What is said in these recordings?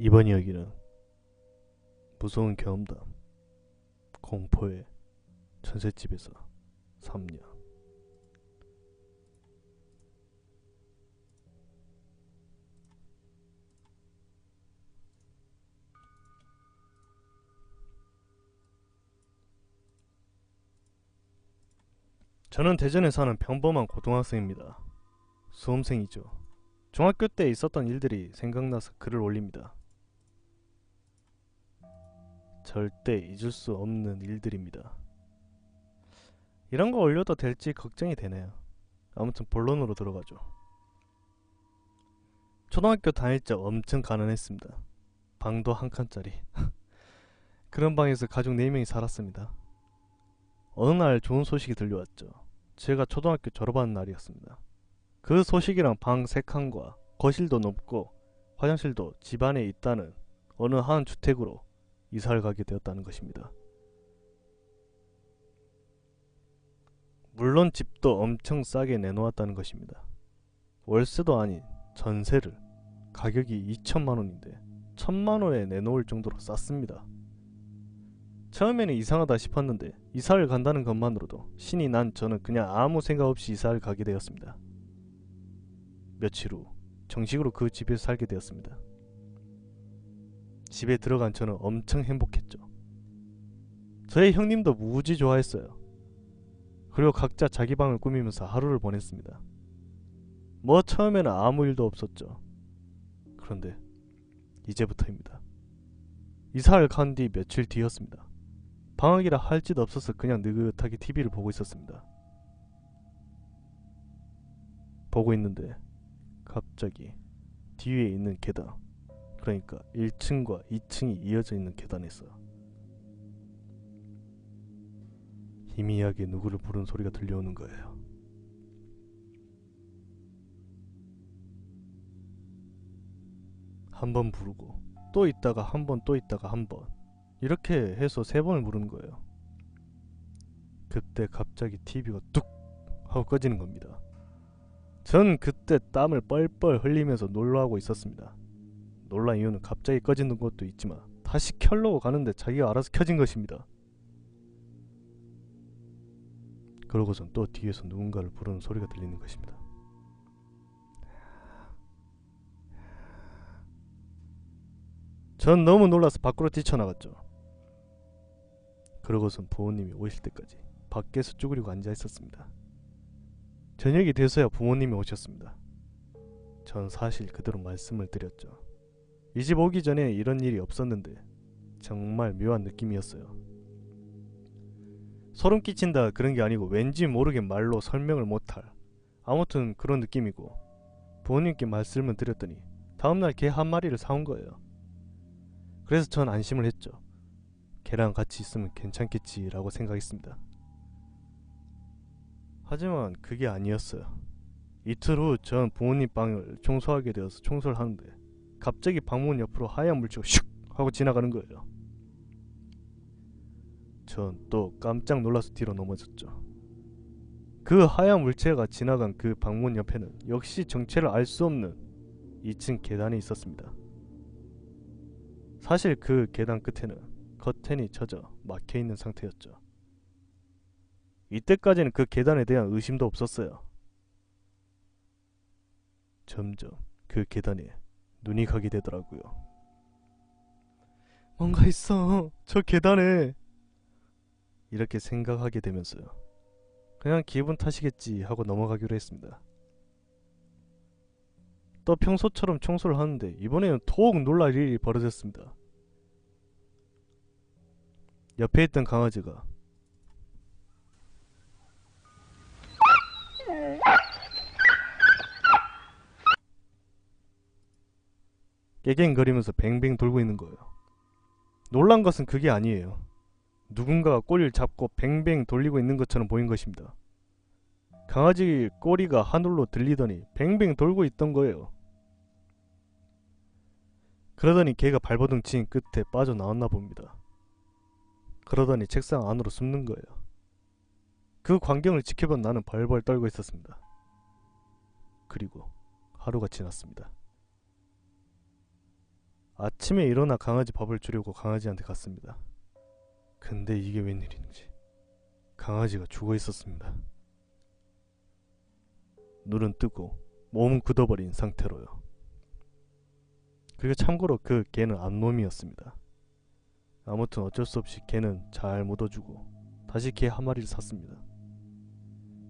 이번 이야기는 무서운 경험담 공포의 전셋집에서 3년 저는 대전에 사는 평범한 고등학생입니다. 수험생이죠. 중학교 때 있었던 일들이 생각나서 글을 올립니다. 절대 잊을 수 없는 일들입니다. 이런 거 올려도 될지 걱정이 되네요. 아무튼 본론으로 들어가죠. 초등학교 다닐 적 엄청 가난했습니다. 방도 한 칸짜리. 그런 방에서 가족 4명이 살았습니다. 어느 날 좋은 소식이 들려왔죠. 제가 초등학교 졸업하는 날이었습니다. 그 소식이랑 방 3칸과 거실도 높고 화장실도 집 안에 있다는 어느 한 주택으로 이사를 가게 되었다는 것입니다. 물론 집도 엄청 싸게 내놓았다는 것입니다. 월세도 아닌 전세를 가격이 2천만 원인데 천만 원에 내놓을 정도로 쌌습니다. 처음에는 이상하다 싶었는데 이사를 간다는 것만으로도 신이 난 저는 그냥 아무 생각 없이 이사를 가게 되었습니다. 며칠 후 정식으로 그 집에서 살게 되었습니다. 집에 들어간 저는 엄청 행복했죠. 저의 형님도 무지 좋아했어요. 그리고 각자 자기 방을 꾸미면서 하루를 보냈습니다. 뭐 처음에는 아무 일도 없었죠. 그런데 이제부터입니다. 이사를 간 뒤 며칠 뒤였습니다. 방학이라 할 짓 없어서 그냥 느긋하게 TV를 보고 있었습니다. 보고 있는데 갑자기 뒤에 있는 계단 그러니까 1층과 2층이 이어져 있는 계단에서 희미하게 누구를 부르는 소리가 들려오는 거예요. 한 번 부르고 또 있다가 한 번 또 있다가 한 번 이렇게 해서 세 번을 부르는 거예요. 그때 갑자기 TV가 뚝 하고 꺼지는 겁니다. 전 그때 땀을 뻘뻘 흘리면서 놀라고 있었습니다. 놀란 이유는 갑자기 꺼지는 것도 있지만 다시 켜려고 가는데 자기가 알아서 켜진 것입니다. 그러고선 또 뒤에서 누군가를 부르는 소리가 들리는 것입니다. 전 너무 놀라서 밖으로 뛰쳐나갔죠. 그러고선 부모님이 오실 때까지 밖에서 쭈그리고 앉아 있었습니다. 저녁이 돼서야 부모님이 오셨습니다. 전 사실 그대로 말씀을 드렸죠. 이 집 오기 전에 이런 일이 없었는데 정말 묘한 느낌이었어요. 소름 끼친다 그런 게 아니고 왠지 모르게 말로 설명을 못할 아무튼 그런 느낌이고 부모님께 말씀을 드렸더니 다음날 개 한 마리를 사온 거예요. 그래서 전 안심을 했죠. 개랑 같이 있으면 괜찮겠지라고 생각했습니다. 하지만 그게 아니었어요. 이틀 후 전 부모님 방을 청소하게 되어서 청소를 하는데 갑자기 방문 옆으로 하얀 물체가 슉 하고 지나가는 거예요. 전 또 깜짝 놀라서 뒤로 넘어졌죠. 그 하얀 물체가 지나간 그 방문 옆에는 역시 정체를 알 수 없는 2층 계단이 있었습니다. 사실 그 계단 끝에는 커튼이 쳐져 막혀 있는 상태였죠. 이때까지는 그 계단에 대한 의심도 없었어요. 점점 그 계단에 눈이 가게 되더라고요. 뭔가 있어. 저 계단에. 이렇게 생각하게 되면서요. 그냥 기분 탓이겠지 하고 넘어가기로 했습니다. 또 평소처럼 청소를 하는데 이번에는 더욱 놀랄 일이 벌어졌습니다. 옆에 있던 강아지가 깨갱거리면서 뱅뱅 돌고 있는 거예요. 놀란 것은 그게 아니에요. 누군가가 꼬리를 잡고 뱅뱅 돌리고 있는 것처럼 보인 것입니다. 강아지 꼬리가 하늘로 들리더니 뱅뱅 돌고 있던 거예요. 그러더니 걔가 발버둥 친 끝에 빠져나왔나 봅니다. 그러더니 책상 안으로 숨는 거예요. 그 광경을 지켜본 나는 벌벌 떨고 있었습니다. 그리고 하루가 지났습니다. 아침에 일어나 강아지 밥을 주려고 강아지한테 갔습니다. 근데 이게 웬일인지 강아지가 죽어 있었습니다. 눈은 뜨고 몸은 굳어버린 상태로요. 그리고 참고로 그 개는 암놈이었습니다. 아무튼 어쩔 수 없이 개는 잘 묻어주고 다시 개 한 마리를 샀습니다.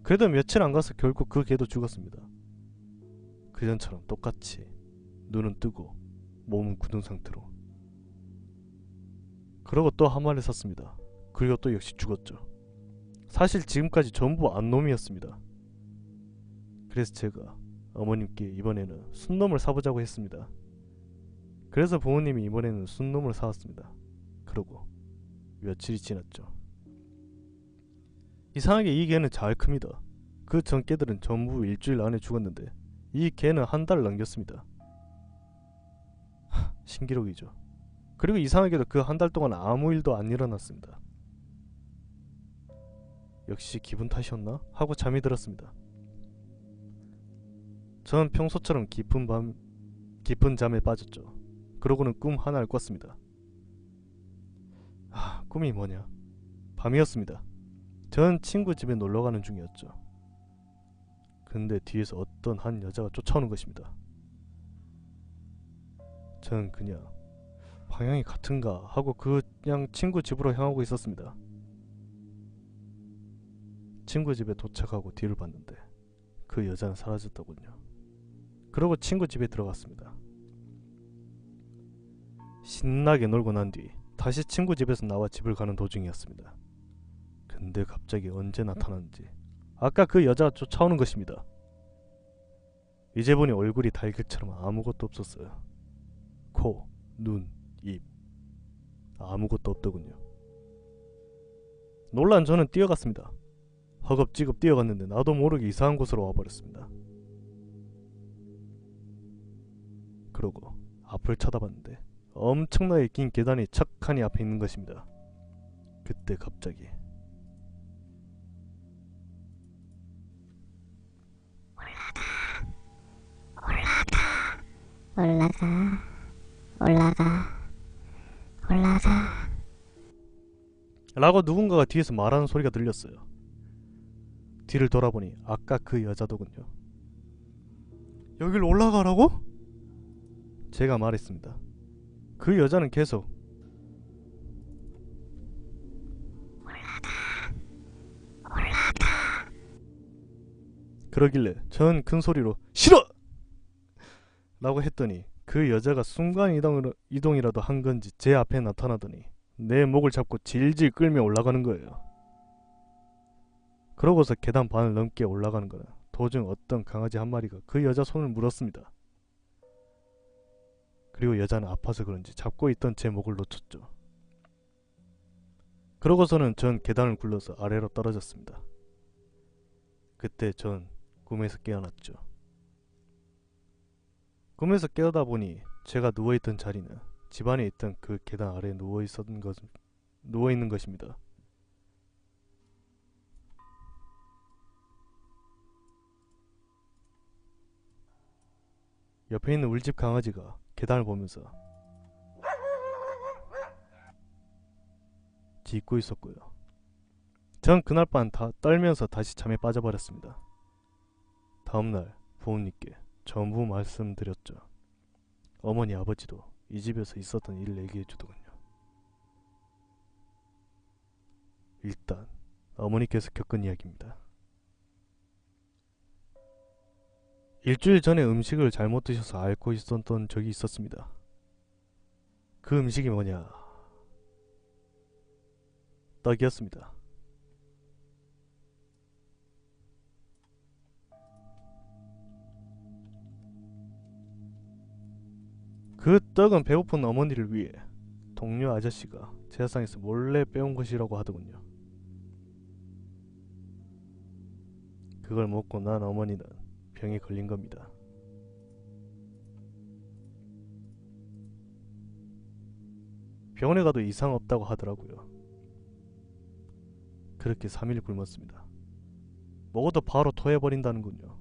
그래도 며칠 안 가서 결국 그 개도 죽었습니다. 그전처럼 똑같이 눈은 뜨고 몸은 굳은 상태로. 그러고 또 한 마리 샀습니다. 그리고 또 역시 죽었죠. 사실 지금까지 전부 암놈이었습니다. 그래서 제가 어머님께 이번에는 순놈을 사보자고 했습니다. 그래서 부모님이 이번에는 순놈을 사왔습니다. 그러고 며칠이 지났죠. 이상하게 이 개는 잘 큽니다. 그 전 개들은 전부 일주일 안에 죽었는데 이 개는 한달 넘겼습니다. 하, 신기록이죠. 그리고 이상하게도 그 한 달 동안 아무 일도 안 일어났습니다. 역시 기분 탓이었나? 하고 잠이 들었습니다. 저는 평소처럼 깊은 밤 깊은 잠에 빠졌죠. 그러고는 꿈 하나를 꿨습니다. 아, 꿈이 뭐냐? 밤이었습니다. 전 친구 집에 놀러 가는 중이었죠. 근데 뒤에서 어떤 한 여자가 쫓아오는 것입니다. 저는 그냥 방향이 같은가 하고 그냥 친구 집으로 향하고 있었습니다. 친구 집에 도착하고 뒤를 봤는데 그 여자는 사라졌더군요. 그러고 친구 집에 들어갔습니다. 신나게 놀고 난 뒤 다시 친구 집에서 나와 집을 가는 도중이었습니다. 근데 갑자기 언제 나타났는지 아까 그 여자가 쫓아오는 것입니다. 이제 보니 얼굴이 달걀처럼 아무것도 없었어요. 코, 눈, 입 아무것도 없더군요. 놀란 저는 뛰어갔습니다. 허겁지겁 뛰어갔는데 나도 모르게 이상한 곳으로 와버렸습니다. 그러고 앞을 쳐다봤는데 엄청나게 긴 계단이 척하니 앞에 있는 것입니다. 그때 갑자기 올라가, 올라가, 올라가. 라고 누군가가 뒤에서 말하는 소리가 들렸어요. 뒤를 돌아보니 아까 그 여자더군요. 여길 올라가라고? 제가 말했습니다. 그 여자는 계속 그러길래 전 큰 소리로 싫어! 라고 했더니 그 여자가 순간 이동을, 이동이라도 한 건지 제 앞에 나타나더니 내 목을 잡고 질질 끌며 올라가는 거예요. 그러고서 계단 반을 넘게 올라가는 거는 도중 어떤 강아지 한 마리가 그 여자 손을 물었습니다. 그리고 여자는 아파서 그런지 잡고 있던 제 목을 놓쳤죠. 그러고서는 전 계단을 굴러서 아래로 떨어졌습니다. 그때 전 꿈에서 깨어났죠. 꿈에서 깨어다 보니 제가 누워있던 자리는 집 안에 있던 그 계단 아래에 누워 있었던 것 누워 있는 것입니다. 옆에 있는 울집 강아지가 계단을 보면서 짖고 있었고요. 전 그날 밤 다 떨면서 다시 잠에 빠져버렸습니다. 다음날 부모님께 전부 말씀드렸죠. 어머니 아버지도 이 집에서 있었던 일을 얘기해 주더군요. 일단 어머니께서 겪은 이야기입니다. 일주일 전에 음식을 잘못 드셔서 앓고 있었던 적이 있었습니다. 그 음식이 뭐냐? 떡이었습니다. 그 떡은 배고픈 어머니를 위해 동료 아저씨가 제사상에서 몰래 빼온 것이라고 하더군요. 그걸 먹고 난 어머니는 병에 걸린 겁니다. 병원에 가도 이상 없다고 하더라고요. 그렇게 3일 굶었습니다. 먹어도 바로 토해버린다는군요.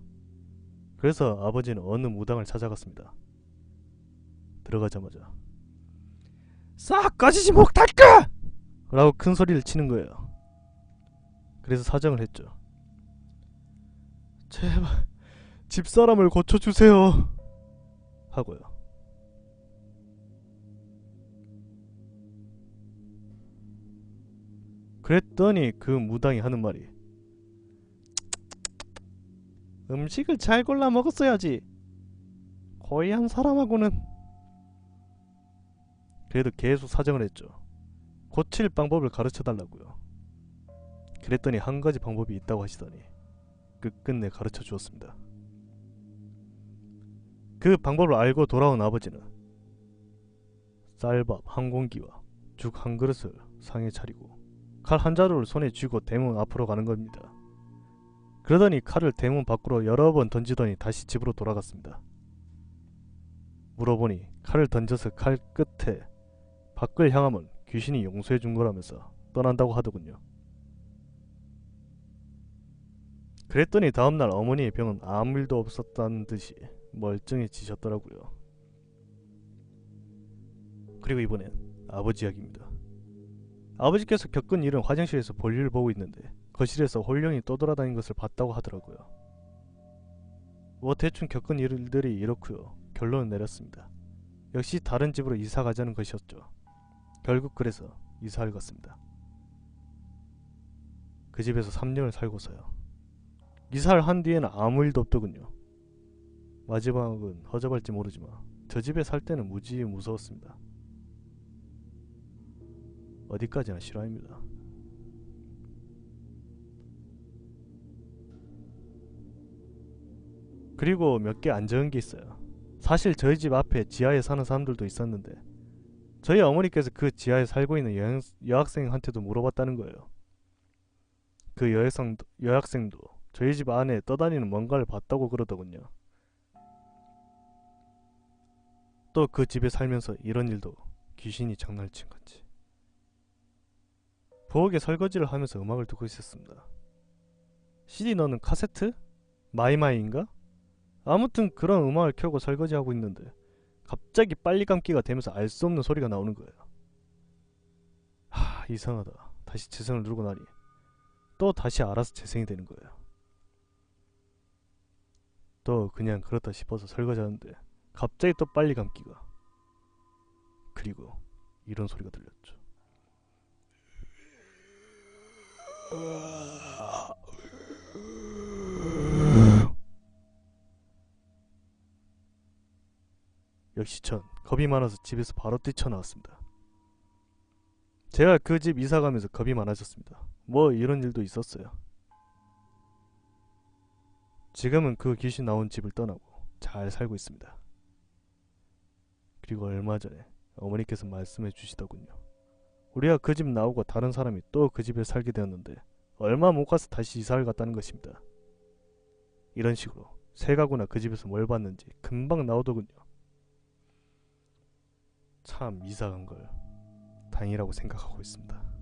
그래서 아버지는 어느 무당을 찾아갔습니다. 들어가자마자 싹 꺼지지 못할까? 라고 큰 소리를 치는 거예요. 그래서 사정을 했죠. 제발 집사람을 고쳐주세요. 하고요. 그랬더니 그 무당이 하는 말이 음식을 잘 골라 먹었어야지. 거의 한 사람하고는 그래도 계속 사정을 했죠. 고칠 방법을 가르쳐 달라고요. 그랬더니 한 가지 방법이 있다고 하시더니 끝끝내 가르쳐 주었습니다. 그 방법을 알고 돌아온 아버지는 쌀밥 한 공기와 죽 한 그릇을 상에 차리고 칼 한 자루를 손에 쥐고 대문 앞으로 가는 겁니다. 그러더니 칼을 대문 밖으로 여러 번 던지더니 다시 집으로 돌아갔습니다. 물어보니 칼을 던져서 칼 끝에 밖을 향하면 귀신이 용서해 준 거라면서 떠난다고 하더군요. 그랬더니 다음날 어머니의 병은 아무 일도 없었다는 듯이 멀쩡해지셨더라고요. 그리고 이번엔 아버지 이야기입니다. 아버지께서 겪은 일은 화장실에서 볼일을 보고 있는데 거실에서 홀령이 떠돌아다닌 것을 봤다고 하더라고요. 뭐 대충 겪은 일들이 이렇고요. 결론을 내렸습니다. 역시 다른 집으로 이사 가자는 것이었죠. 결국 그래서 이사를 갔습니다. 그 집에서 3년을 살고서요. 이사를 한 뒤에는 아무 일도 없더군요. 마지막은 허접할지 모르지만 저 집에 살 때는 무지 무서웠습니다. 어디까지나 실화입니다. 그리고 몇 개 안 적은 게 있어요. 사실 저희 집 앞에 지하에 사는 사람들도 있었는데 저희 어머니께서 그 지하에 살고 있는 여행, 여학생한테도 물어봤다는 거예요. 그 여학생, 여학생도 저희 집 안에 떠다니는 뭔가를 봤다고 그러더군요. 또 그 집에 살면서 이런 일도 귀신이 장난을 친 건지. 부엌에 설거지를 하면서 음악을 듣고 있었습니다. CD 넣는 카세트? 마이마이인가? 아무튼 그런 음악을 켜고 설거지하고 있는데 갑자기 빨리 감기가 되면서 알 수 없는 소리가 나오는 거예요. 하 이상하다. 다시 재생을 누르고 나니 또 다시 알아서 재생이 되는 거예요. 또 그냥 그렇다 싶어서 설거지하는데 갑자기 또 빨리 감기가 그리고 이런 소리가 들렸죠. 역시 전 겁이 많아서 집에서 바로 뛰쳐나왔습니다. 제가 그 집 이사 가면서 겁이 많아졌습니다. 뭐 이런 일도 있었어요. 지금은 그 귀신 나온 집을 떠나고 잘 살고 있습니다. 그리고 얼마 전에 어머니께서 말씀해 주시더군요. 우리가 그 집 나오고 다른 사람이 또 그 집에 살게 되었는데 얼마 못 가서 다시 이사를 갔다는 것입니다. 이런 식으로 새 가구나 그 집에서 뭘 봤는지 금방 나오더군요. 참 이상한 걸 다행이라고 생각하고 있습니다.